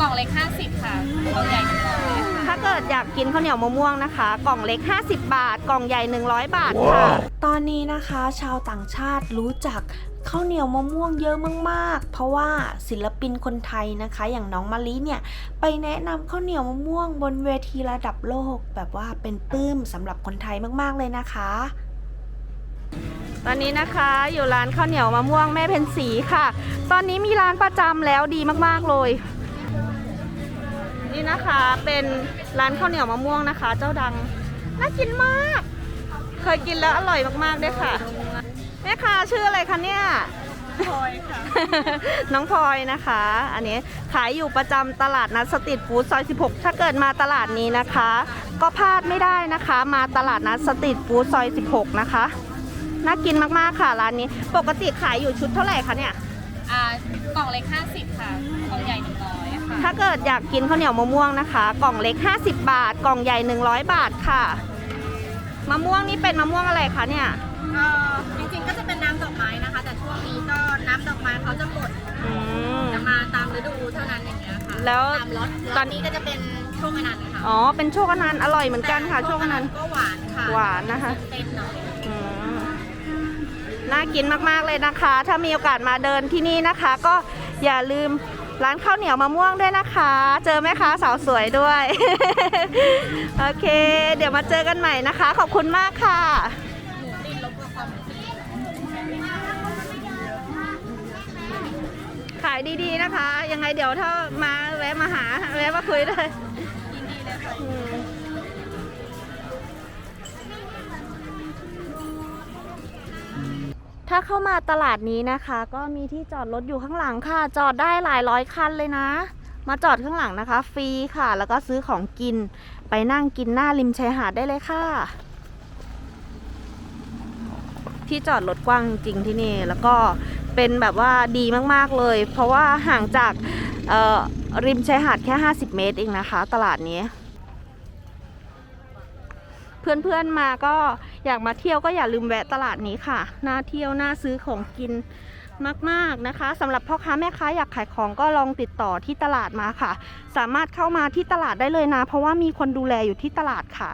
กล่องเล็ก 50 ค่ะกล่องใหญ่100ค่ะถ้าเกิดอยากกินข้าวเหนียวมะม่วงนะคะ กล่องเล็ก 50 บาท กล่องใหญ่ 100 บาทค่ะ ตอนนี้นะคะ ชาวต่างชาติรู้จักข้าวเหนียวมะม่วงเยอะมากๆ เพราะว่าศิลปินคนไทยนะคะ อย่างน้องมะลิเนี่ยไปแนะนำข้าวเหนียวมะม่วงบนเวทีระดับโลก แบบว่าเป็นปลื้มสำหรับคนไทยมากๆเลยนะคะ ตอนนี้นะคะอยู่ร้านข้าวเหนียวมะม่วงแม่เพนสีค่ะ ตอนนี้มีร้านประจำแล้วดีมากๆเลย นี่นะคะเป็นร้านข้าวเหนียวมะม่วงนะคะ เจ้าดังน่ากินมาก เคยกินแล้วอร่อยมากๆด้วยค่ะแม่ค้าชื่ออะไรคะเนี่ยพลอยค่ะ น้องพลอยนะคะ อันนี้ขายอยู่ประจำตลาดนัดสตรีทฟู้ดซอย 16 ถ้าเกิดมาตลาดนี้นะคะ ก็พลาดไม่ได้นะคะ มาตลาดนัดสตรีทฟู้ดซอย 16 นะคะ น่ากินมากๆค่ะร้านนี้ ปกติขายอยู่ชุดเท่าไหร่คะเนี่ย อ่ากล่องเล็ก50 ค่ะกล่องใหญ่100ค่ะ ถ้าเกิดอยากกินข้าวเหนียวมะม่วงนะคะ กล่องเล็ก 50 บาท กล่องใหญ่ 100 บาทค่ะ มะม่วงนี่เป็นมะม่วงอะไรคะเนี่ยเอ่อจริงๆก็จะเป็นน้ำดอกไม้นะคะ แต่ช่วงนี้ก็น้ำดอกไม้เขาจะหมดอืม จะมาตามฤดูเท่านั้นอย่างเงี้ยค่ะแล้วตามรถตตออนนนี้ก็จะเป็นโชคอนันต์ค่ะอ๋อ เป็นโชคอนันต์อร่อยเหมือนกันค่ะโชคอนันต์ก็หวานค่ะหวานนะคะ เต้นหน่อยอืมน่ากินมาก ๆ เลยนะคะ ถ้ามีโอกาสมาเดินที่นี่นะคะ ก็อย่าลืม ร้านข้าวเหนียวมะม่วงด้วยนะคะ เจอแม่ค้าสาวสวยด้วย โอเค เดี๋ยวมาเจอกันใหม่นะคะ ขอบคุณมากค่ะขายดีๆนะคะ ยังไงเดี๋ยวถ้ามาแวะมาหา แวะมาคุยได้ยินดีเลยค่ะ ถ้าเข้ามาตลาดนี้นะคะ ก็มีที่จอดรถอยู่ข้างหลังค่ะ จอดได้หลายร้อยคันเลยนะ มาจอดข้างหลังนะคะ ฟรีค่ะ แล้วก็ซื้อของกินไปนั่งกินหน้าริมชายหาดได้เลยค่ะ ที่จอดรถกว้างจริงที่นี่ แล้วก็เป็นแบบว่าดีมากๆเลย เพราะว่าห่างจากริมชายหาดแค่ 50 เมตรเองนะคะ ตลาดนี้ เพื่อนๆมาก็อยากมาเที่ยวก็อย่าลืมแวะตลาดนี้ค่ะน่าเที่ยวน่าซื้อของกินมากๆนะคะสำหรับพ่อค้าแม่ค้าอยากขายของก็ลองติดต่อที่ตลาดมาค่ะ สามารถเข้ามาที่ตลาดได้เลยนะ เพราะว่ามีคนดูแลอยู่ที่ตลาดค่ะ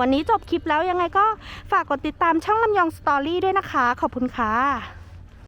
วันนี้จบคลิปแล้วยังไงก็ฝากกดติดตามช่องลำยองสตอรี่ด้วยนะคะ ขอบคุณค่ะ